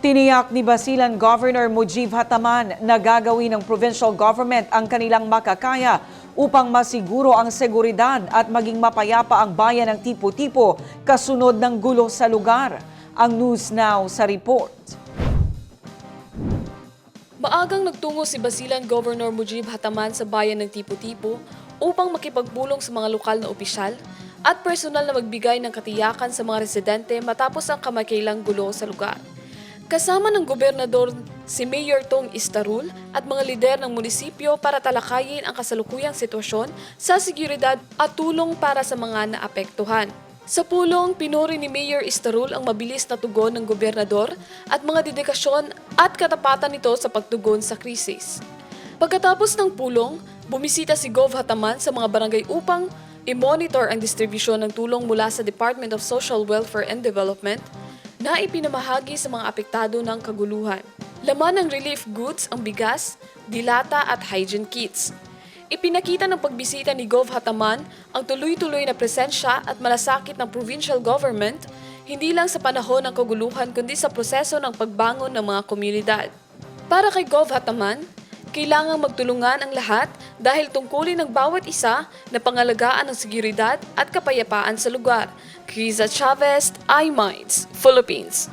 Tiniyak ni Basilan Governor Mujib Hataman na gagawin ng provincial government ang kanilang makakaya upang masiguro ang seguridad at maging mapayapa ang bayan ng tipo-tipo kasunod ng gulo sa lugar. Ang News Now sa report. Maagang nagtungo si Basilan Governor Mujib Hataman sa bayan ng Tipo-Tipo upang makipagbulong sa mga lokal na opisyal at personal na magbigay ng katiyakan sa mga residente matapos ang kamakailang gulo sa lugar. Kasama ng gobernador si Mayor Tong Istarul at mga lider ng munisipyo para talakayin ang kasalukuyang sitwasyon sa seguridad at tulong para sa mga naapektuhan. Sa pulong, pinuri ni Mayor Istarul ang mabilis na tugon ng gobernador at mga dedikasyon at katapatan nito sa pagtugon sa krisis. Pagkatapos ng pulong, bumisita si Gov Hataman sa mga barangay upang i-monitor ang distribusyon ng tulong mula sa Department of Social Welfare and Development na ipinamahagi sa mga apektado ng kaguluhan. Laman ng relief goods ang bigas, dilata at hygiene kits. Ipinakita ng pagbisita ni Gov Hataman ang tuloy-tuloy na presensya at malasakit ng provincial government hindi lang sa panahon ng kaguluhan kundi sa proseso ng pagbangon ng mga komunidad. Para kay Gov Hataman, kailangang magtulungan ang lahat dahil tungkulin ng bawat isa na pangalagaan ang seguridad at kapayapaan sa lugar. Criza Chavez, iMinds, Philippines.